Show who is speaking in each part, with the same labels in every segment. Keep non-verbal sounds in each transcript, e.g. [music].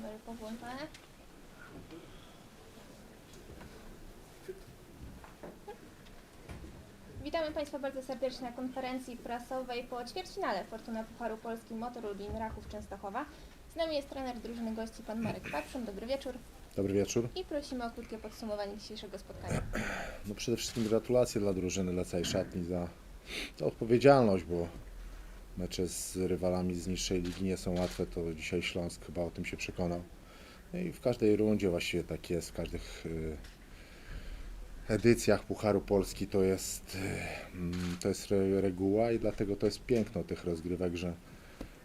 Speaker 1: kamery powłączone. Witamy Państwa bardzo serdecznie na konferencji prasowej po ćwierćfinale Fortuna Pucharu Polski Motor Lublin Raków Częstochowa. Z nami jest trener drużyny gości pan Marek Papszun. Dobry wieczór
Speaker 2: Dobry wieczór.
Speaker 1: i prosimy o krótkie podsumowanie dzisiejszego spotkania.
Speaker 2: No przede wszystkim gratulacje dla drużyny, dla całej szatni za, za odpowiedzialność, bo mecze z rywalami z niższej ligi nie są łatwe, to dzisiaj Śląsk chyba o tym się przekonał. No i w każdej rundzie właściwie tak jest, w każdych y, edycjach Pucharu Polski to jest, y, to jest re, reguła i dlatego to jest piękno tych rozgrywek, że,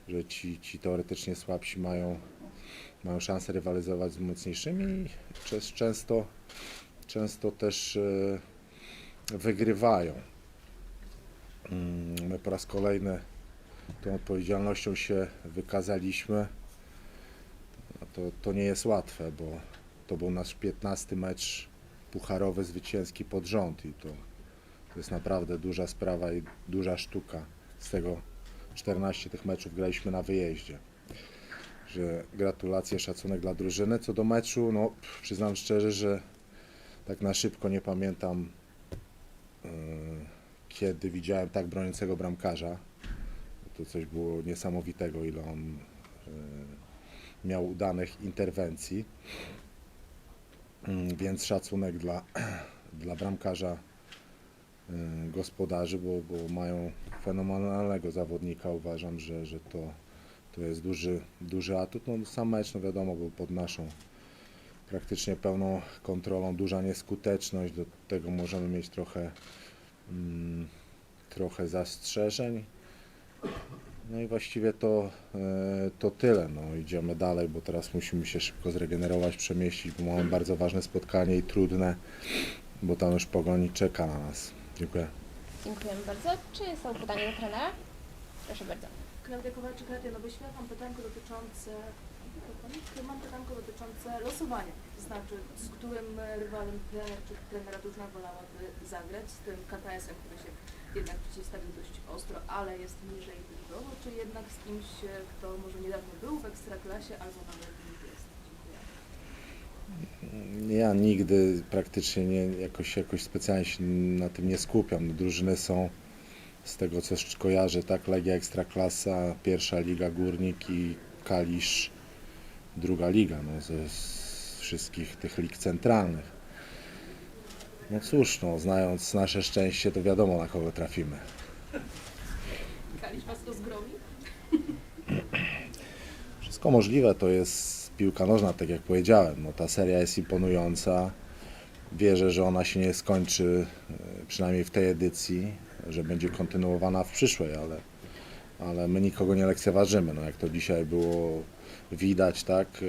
Speaker 2: że ci, ci teoretycznie słabsi mają, mają szansę rywalizować z mocniejszymi i częs- często często też e, wygrywają. Mm, My po raz kolejny tą odpowiedzialnością się wykazaliśmy. A To, to nie jest łatwe, bo to był nasz 15 mecz pucharowy zwycięski pod rząd i to, to jest naprawdę duża sprawa i duża sztuka. Z tego 14 tych meczów graliśmy na wyjeździe. Że gratulacje, szacunek dla drużyny. Co do meczu, no przyznam szczerze, że tak na szybko nie pamiętam, yy, kiedy widziałem tak broniącego bramkarza. To coś było niesamowitego, ile on yy, miał udanych interwencji. Yy, Więc szacunek dla, [clears throat] dla bramkarza yy, gospodarzy, bo, bo mają fenomenalnego zawodnika. Uważam, że, że to, to jest duży, duży atut. No, sam mecz, no wiadomo, był pod naszą praktycznie pełną kontrolą, duża nieskuteczność, do tego możemy mieć trochę, mm, trochę zastrzeżeń. No i właściwie to, e, to tyle. No, idziemy dalej, bo teraz musimy się szybko zregenerować, przemieścić, bo mamy bardzo ważne spotkanie i trudne, bo tam już pogoni czeka na nas. Dziękuję.
Speaker 1: Dziękujemy bardzo. Czy są pytania do trenera? Proszę bardzo.
Speaker 3: Klaudia Kowalczyk, Radio Nowy Świat. Mam pytanko dotyczące... Mam pytanko dotyczące losowania. To znaczy, z którym rywalem trener czy trenera drużyna wolałaby zagrać? Z tym KTS-em, który się jednak przeciwstawił dość ostro, ale jest niżej ligowo, czy jednak z kimś, e, kto może niedawno był w Ekstraklasie albo nawet nie jest? Dziękuję.
Speaker 2: Ja nigdy praktycznie nie, jakoś, jakoś specjalnie się na tym nie skupiam. No, Drużyny są z tego co kojarzę, tak, Legia Ekstraklasa, pierwsza liga Górnik i Kalisz, druga liga, no, ze z wszystkich tych lig centralnych. No cóż, no, znając nasze szczęście, to wiadomo na kogo trafimy.
Speaker 3: Kalisz Was rozgromi? [clears throat]
Speaker 2: Wszystko możliwe, to jest piłka nożna, tak jak powiedziałem. No, ta seria jest imponująca. Wierzę, że ona się nie skończy, e, przynajmniej w tej edycji, że będzie kontynuowana w przyszłej, ale, ale my nikogo nie lekceważymy. No, jak to dzisiaj było widać, tak, e,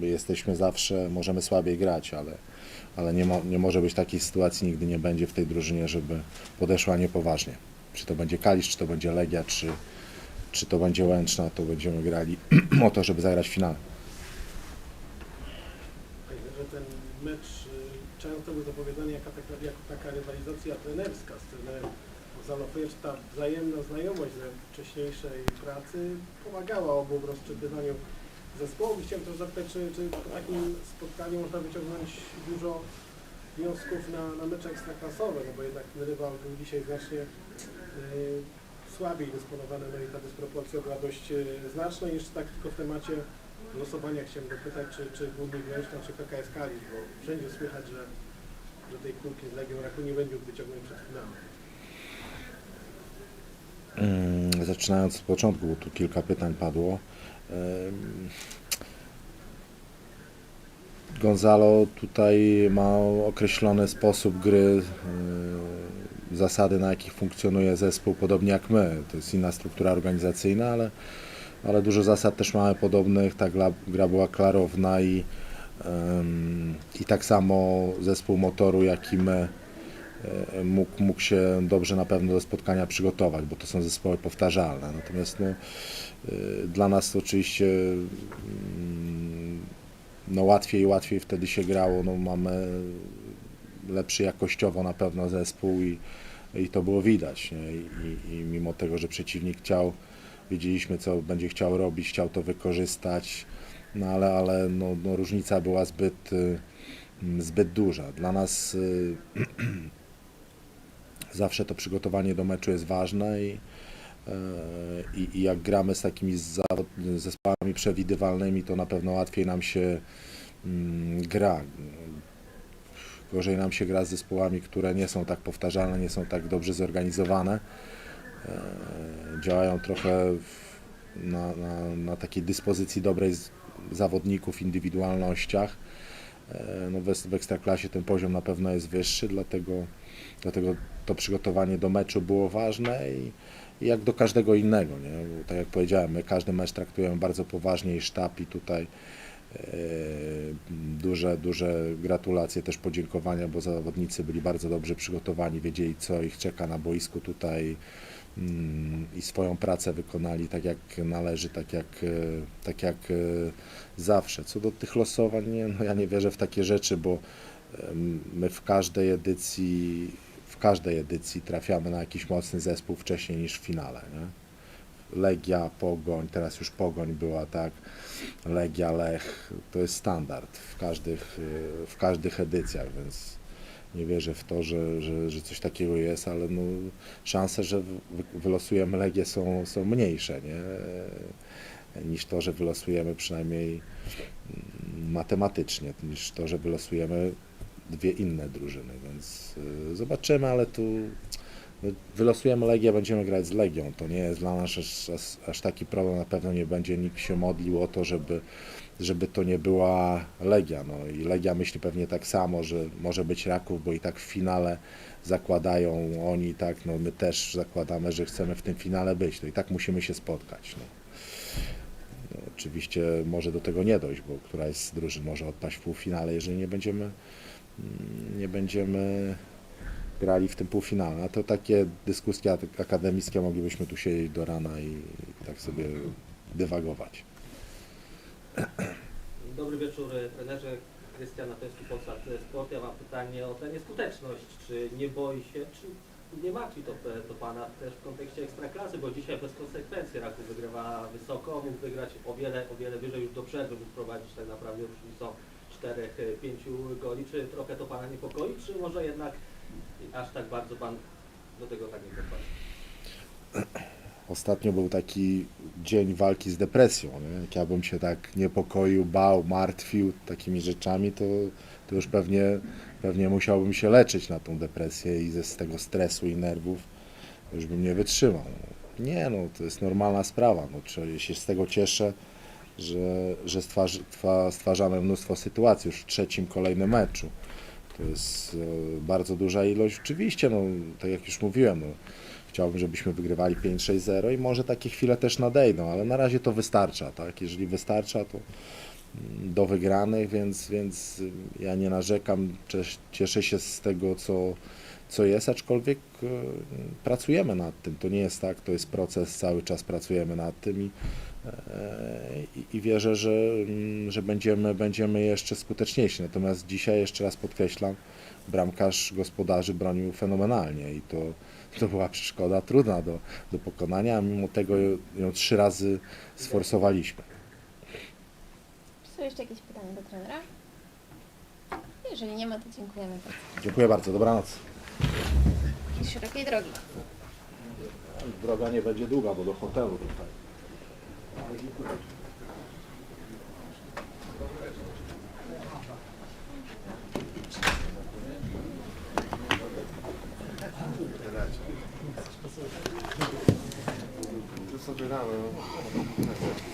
Speaker 2: my jesteśmy zawsze, możemy słabiej grać, ale, ale nie, mo, nie może być takiej sytuacji, nigdy nie będzie w tej drużynie, żeby podeszła niepoważnie. Czy to będzie Kalisz, czy to będzie Legia, czy, czy to będzie Łęczna, to będziemy grali [clears throat] o to, żeby zagrać
Speaker 4: że ten mecz y, często był zapowiadany jako taka, taka rywalizacja trenerska z trenerem Zalofuje, czy ta wzajemna znajomość ze wcześniejszej pracy pomagała obu w rozczytywaniu zespołu. Chciałem też zapytać, czy, czy po takim spotkaniu można wyciągnąć dużo wniosków na, na mecze ekstraklasowe, no bo jednak ten rywal był dzisiaj znacznie y, słabiej dysponowany, no i ta dysproporcja była dość y, znaczna. I jeszcze tak tylko w temacie losowania chciałem dopytać, czy, czy Górnik Leszna, czy PKS Kalisz, bo wszędzie słychać, że, że tej kulki z Legią Raku nie będzie wyciągnąć przed finałem.
Speaker 2: Mm, Zaczynając od początku, bo tu kilka pytań padło. Gonzalo tutaj ma określony sposób gry, yy, zasady na jakich funkcjonuje zespół, podobnie jak my. To jest inna struktura organizacyjna, ale, ale dużo zasad też mamy podobnych. Ta gra, była klarowna i, i tak samo zespół motoru, jak i my e, mógł, mógł się dobrze na pewno do spotkania przygotować, bo to są zespoły powtarzalne. Natomiast no, e, dla nas oczywiście mm, no, łatwiej i łatwiej wtedy się grało. No, mamy lepszy jakościowo na pewno zespół i, i to było widać. I, i, mimo tego, że przeciwnik chciał, wiedzieliśmy co będzie chciał robić, chciał to wykorzystać. no ale, ale no, no, różnica była zbyt, mm, zbyt duża. Dla nas y, [clears throat] zawsze to przygotowanie do meczu jest ważne i, e, i, i jak gramy z takimi zespołami przewidywalnymi, to na pewno łatwiej nam się mm, gra. Gorzej nam się gra z zespołami, które nie są tak powtarzalne, nie są tak dobrze zorganizowane. E, Działają trochę na, na, na takiej dyspozycji dobrej zawodników, indywidualnościach. E, No w, w Ekstraklasie ten poziom na pewno jest wyższy, dlatego, dlatego to przygotowanie do meczu było ważne i, jak do każdego innego. Nie? Tak jak powiedziałem, my każdy mecz traktujemy bardzo poważnie i sztab i tutaj e, duże, duże gratulacje, też podziękowania, bo zawodnicy byli bardzo dobrze przygotowani, wiedzieli co ich czeka na boisku tutaj mm, i swoją pracę wykonali tak jak należy, tak jak, e, tak jak e, zawsze. Co do tych losowań, nie, no ja nie wierzę w takie rzeczy, bo my w każdej edycji, w każdej edycji trafiamy na jakiś mocny zespół wcześniej niż w finale. Nie? Legia, Pogoń, teraz już Pogoń była, tak, Legia, Lech, to jest standard w każdych, e, w każdych edycjach, więc nie wierzę w to, że, że, że coś takiego jest, ale no, szanse, że wy- wylosujemy Legię są, są mniejsze, nie? E, niż to, że wylosujemy przynajmniej mm, matematycznie, niż to, że wylosujemy dwie inne drużyny, więc y, zobaczymy, ale tu no, wylosujemy Legię, będziemy grać z Legią. To nie jest dla nas aż, aż, aż taki problem, na pewno nie będzie nikt się modlił o to, żeby, żeby to nie była Legia. No i Legia myśli pewnie tak samo, że może być Raków, bo i tak w finale zakładają oni, tak, no my też zakładamy, że chcemy w tym finale być. To i tak musimy się spotkać. No. No, oczywiście może do tego nie dojść, bo któraś z drużyn może odpaść w półfinale, jeżeli nie będziemy, nie będziemy grali w tym półfinale. A to takie dyskusje ak- akademickie moglibyśmy tu siedzieć do rana i tak sobie dywagować.
Speaker 5: Dobry wieczór trenerze. Krystian Natewski, Polsat Sport. Ja mam pytanie o tę nieskuteczność. Czy nie boi się, czy nie martwi to, to Pana też w kontekście Ekstraklasy, bo dzisiaj bez konsekwencji Raków wygrywa wysoko, mógł wygrać o wiele, o wiele wyżej już do przerwy, mógł prowadzić tak naprawdę różnicą 4-5 goli. Czy trochę to Pana niepokoi, czy może jednak aż tak bardzo Pan do tego tak nie podchodzi?
Speaker 2: Ostatnio był taki dzień walki z depresją. Nie? Jak ja bym się tak niepokoił, bał, martwił takimi rzeczami, to, to już pewnie, pewnie musiałbym się leczyć na tą depresję i ze z tego stresu i nerwów już bym nie wytrzymał. Nie, no to jest normalna sprawa. No, czy- się z tego cieszę, że, że stwarzamy mnóstwo sytuacji już w trzecim kolejnym meczu. To jest e, bardzo duża ilość. Oczywiście, no, tak jak już mówiłem, no, chciałbym, żebyśmy wygrywali 5-6-0 i może takie chwile też nadejdą, ale na razie to wystarcza, tak? Jeżeli wystarcza, to mm, do wygranych, więc, więc ja nie narzekam, cies- cieszę się z tego, co, co jest, aczkolwiek y, pracujemy nad tym. To nie jest tak, to jest proces, cały czas pracujemy nad tym i, e, i, i wierzę, że, mm, że będziemy, będziemy jeszcze skuteczniejsi. Natomiast dzisiaj, jeszcze raz podkreślam, bramkarz gospodarzy bronił fenomenalnie i to, to była przeszkoda trudna do, do pokonania, a mimo tego ją trzy razy sforsowaliśmy.
Speaker 1: Czy są jeszcze jakieś pytania do trenera? Jeżeli nie ma, to dziękujemy bardzo.
Speaker 2: Dziękuję bardzo, dobranoc.
Speaker 1: I szerokiej drogi.
Speaker 2: Droga nie będzie długa, bo do hotelu tutaj.
Speaker 6: Yeah, well.